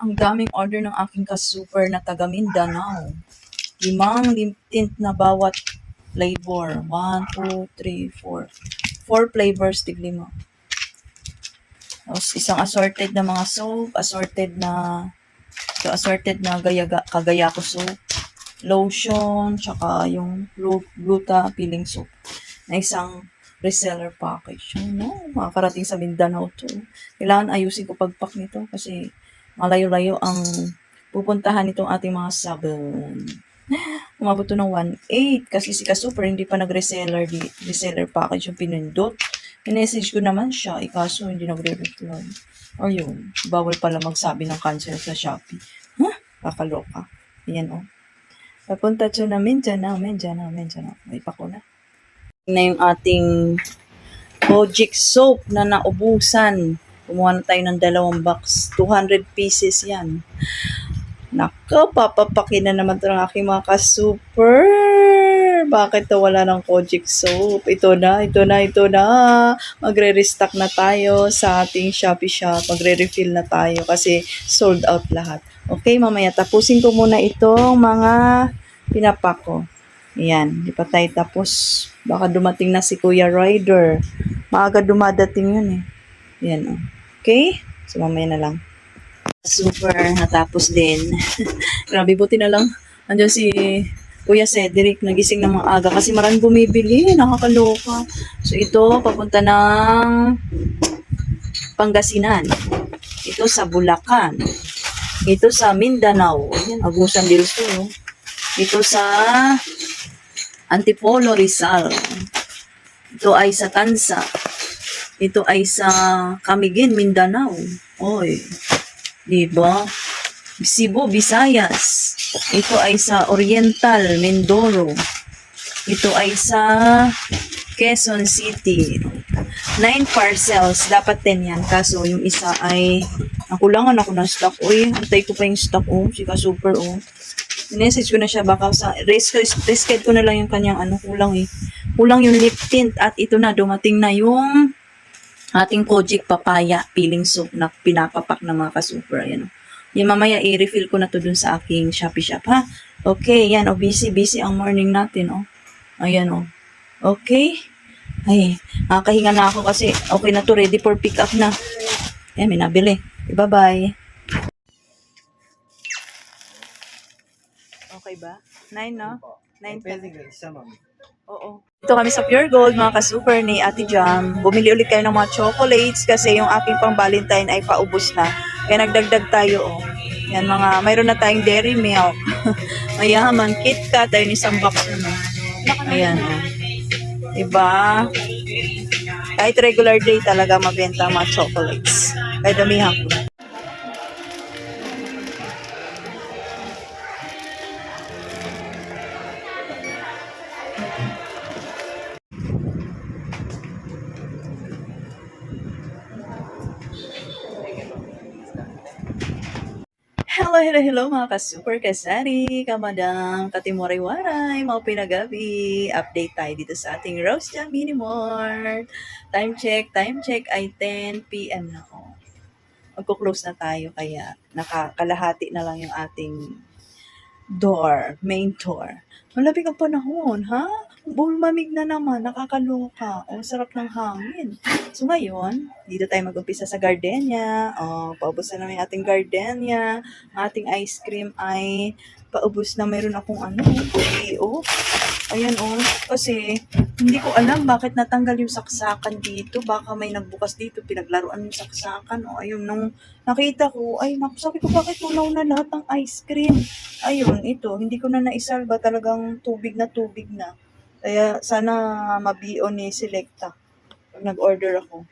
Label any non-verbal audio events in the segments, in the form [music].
Ang daming order ng aking ka-super na taga Mindanao. Limang lim- tint na bawat flavor. One, two, three, four. Four flavors, tiglima. Tapos isang assorted na mga soap, assorted na ito assorted na gaya, kagaya ko soap, lotion, tsaka yung glu- gluta peeling soap na isang reseller package. Ano, makakarating sa Mindanao to. Kailangan ayusin ko pagpak nito kasi malayo-layo ang pupuntahan nitong ating mga sabon. Umabot to ng 1.8 kasi si Ka-Super hindi pa nag-reseller di, reseller package yung pinindot. Minessage ko naman siya, ikaso hindi nagre-reply. O yun, bawal pala magsabi ng cancel sa Shopee. Huh? Kakaloka. Ayan o. Oh. Papunta to namin, dyan namin, dyan namin, dyan namin. May pako na. Na yung ating Kojic soap na naubusan. Kumuha na tayo ng dalawang box. 200 pieces yan. Nako, papapakin na naman ito ng aking mga ka-super. Bakit to wala ng Kojic soap? Ito na, ito na, ito na. Magre-restock na tayo sa ating Shopee shop. Magre-refill na tayo kasi sold out lahat. Okay, mamaya tapusin ko muna itong mga pinapak ko. Ayan, di pa tayo tapos. Baka dumating na si Kuya Ryder. Maaga dumadating yun eh. Ayan, oh. Okay? So, mamaya na lang. Super, natapos din. [laughs] Grabe, buti na lang. Andiyan si Kuya Cedric, nagising ng mga aga kasi maraming bumibili. Nakakaloka. So, ito, papunta ng Pangasinan. Ito sa Bulacan. Ito sa Mindanao. Ayan, Agusan del Sur. Ito sa Antipolo, Rizal. Ito ay sa Tansa. Ito ay sa Camiguin, Mindanao. Oy. Diba? Cebu, Visayas. Ito ay sa Oriental, Mindoro. Ito ay sa Quezon City. Nine parcels. Dapat 10 yan. Kaso yung isa ay nakulangan ako ng stock. Uy, antay ko pa yung stock. Oh, sika super. Oh. Message ko na siya baka sa risked ko na lang yung kanyang ano kulang eh. Kulang yung lip tint at ito na dumating na yung ating Kojic papaya peeling soap na pinapapak ng mga ka-super. Ayan. oh. Yung mamaya i-refill ko na to dun sa aking Shopee shop ha. Okay, yan oh busy busy ang morning natin oh. Ayan oh. Okay. Ay, nakakahinga na ako kasi okay na to ready for pick up na. Ayan, may nabili. Bye-bye. Okay ba? Nine, no? Nine Pwede ka isa, ma'am. Oo. Ito kami sa Pure Gold, mga ka-super ni Ate Jam. Bumili ulit kayo ng mga chocolates kasi yung aking pang Valentine ay paubos na. Kaya nagdagdag tayo, oh. Yan mga, mayroon na tayong dairy milk. [laughs] Mayaman, KitKat, ayun isang box na. Ayan, oh. Diba? Kahit regular day talaga mabenta mga chocolates. Kaya damihan ko. Hello, hello, mga ka-super kasari, kamadang, katimoray-waray, mga pinagabi. Update tayo dito sa ating Rose Jam Mini Mart. Time check, time check ay 10 p.m. na ako. Magko-close na tayo kaya nakakalahati na lang yung ating door, main door. Malapit ang panahon, ha? Bulmamig na naman, nakakaloka. O, sarap ng hangin. So ngayon, dito tayo mag-umpisa sa gardenia. O, paubos na namin ating gardenia. Ang ating ice cream ay paubos na mayroon akong ano, cookie, oh. Ayan, oh. Kasi, hindi ko alam bakit natanggal yung saksakan dito. Baka may nagbukas dito, pinaglaruan yung saksakan. O, ayun, nung nakita ko, ay, naku, sabi ko, bakit tunaw na lahat ng ice cream? Ayun, ito, hindi ko na naisalba. Talagang tubig na tubig na. Kaya, sana mabio ni Selecta nag-order ako.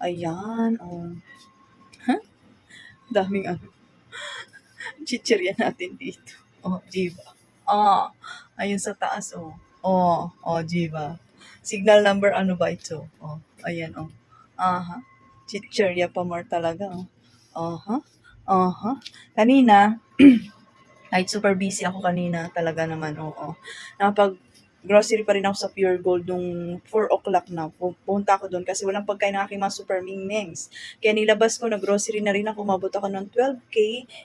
Ayan, oh. Huh? Daming ano. [laughs] Chichirya natin dito. Oh, Jiva. Ah, ayun sa taas, oh. Oh, oh, Jiva. Signal number ano ba ito? Oh, ayan, oh. Aha. Chichirya pa more talaga, oh. Aha. Aha. Kanina, [clears throat] kahit super busy ako kanina, talaga naman, oo. Napag grocery pa rin ako sa Pure Gold nung 4 o'clock na. Pu- Punta ako doon kasi walang pagkain ng aking mga super mingmings. Kaya nilabas ko, nag-grocery na rin ako. Umabot ako ng 12K.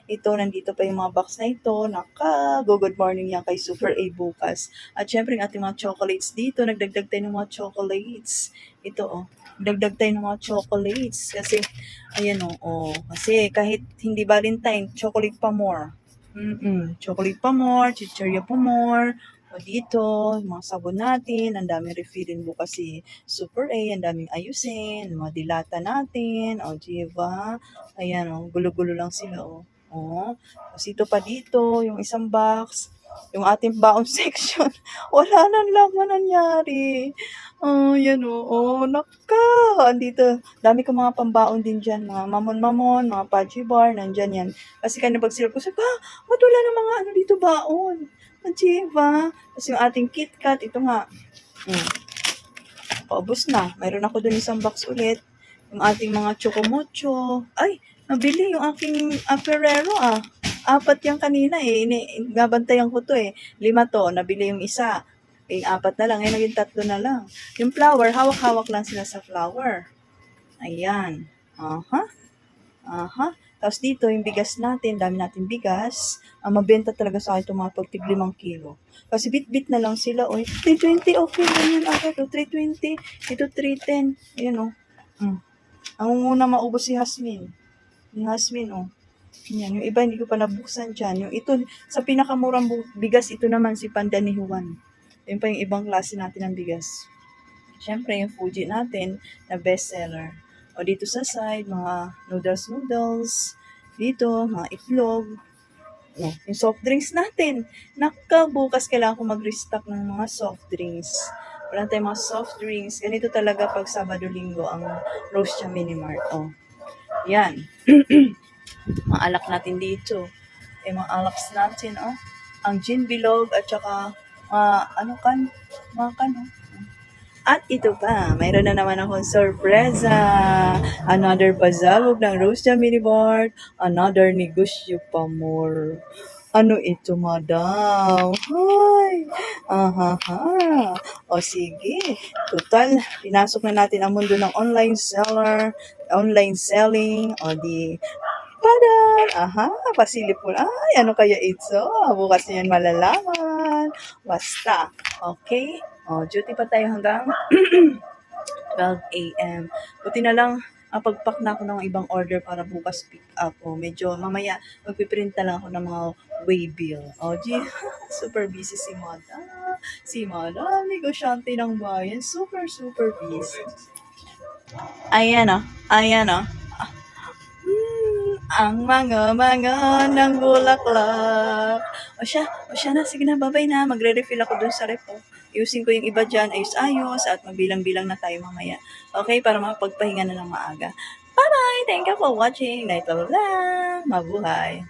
Ito, nandito pa yung mga box na ito. Naka, go good morning yan kay Super A bukas. At syempre, yung ating mga chocolates dito. Nagdagdag tayo ng mga chocolates. Ito, oh. Nagdagdag tayo ng mga chocolates. Kasi, ayan, oh. oh. Kasi kahit hindi Valentine, chocolate pa more. Mm-mm. Chocolate pa more, chichirya pa more. O dito, yung mga sabon natin, ang daming refillin bukas si Super A, ang daming ayusin, mga dilata natin, o diba? Ayan o, gulo-gulo lang sila o. O, tapos ito pa dito, yung isang box, yung ating baon [laughs] section, wala nang laman nangyari. Oh, yan o. Oh, naka. Andito, dami ko mga pambaon din dyan. Mga mamon-mamon, mga paji bar, nandyan yan. Kasi kaya nabagsilap ko, sabi, ah, ba't wala na mga ano dito baon? Diba? Tapos yung ating KitKat, ito nga. Mm. Paubos na. Mayroon ako dun isang box ulit. Yung ating mga chocomocho. Ay, nabili yung aking uh, Ferrero ah. Apat yan kanina eh. Ini, gabantayan ko to eh. Lima to. Nabili yung isa. Eh, apat na lang. Eh, naging tatlo na lang. Yung flower, hawak-hawak lang sila sa flower. Ayan. Aha. Aha. Tapos dito, yung bigas natin, dami natin bigas. Ang mabenta talaga sa akin itong mga pagtig limang kilo. Kasi bit-bit na lang sila. Oy, 320, okay lang yan agad. Oh, 320. Ito 310. Ayan oh. Mm. Ang una maubos si Hasmin. Ni Hasmin oh. Yan, yung iba hindi ko pa nabuksan dyan. Yung ito, sa pinakamurang bigas, ito naman si Panda ni Juan. Yun pa yung ibang klase natin ng bigas. Siyempre, yung Fuji natin na bestseller. O dito sa side, mga noodles-noodles. Dito, mga itlog. O, yung soft drinks natin. Naka, bukas kailangan ko mag-restock ng mga soft drinks. Wala tayong mga soft drinks. Ganito talaga pag Sabado-Linggo ang Roast Cha Mini Mart. O, yan. [clears throat] mga natin dito. Eh, mga alaks natin, oh. Ang gin bilog at saka, mga, ano kan? Mga kan, oh. At ito pa, mayroon na naman akong sorpresa. Another pasabog ng Roast Mini Bar. Another negosyo pa more. Ano ito, madam? Hi! Ahaha. O sige. Total, pinasok na natin ang mundo ng online seller, online selling, o di, Padan! Aha, pasilip mo. Ay, ano kaya ito? Bukas niyan malalaman. Basta. Okay? O, duty pa tayo hanggang [clears throat] 12 a.m. Buti na lang, ah, pagpak na ako ng ibang order para bukas pick up. O, medyo mamaya, magpiprint na lang ako ng mga waybill. O, di, [laughs] super busy si Mada. Si Mada, negosyante ng bayan. Super, super busy. Ayan o. Ayan o. Hmm, ang mga mga ng bulaklak. O siya, o siya na, sige na, babay na. Magre-refill ako dun sa rep. oh. Ayusin ko yung iba dyan, ayos-ayos, at magbilang-bilang na tayo mamaya. Okay, para makapagpahinga na ng maaga. Bye-bye! Thank you for watching. Night lang. Mabuhay!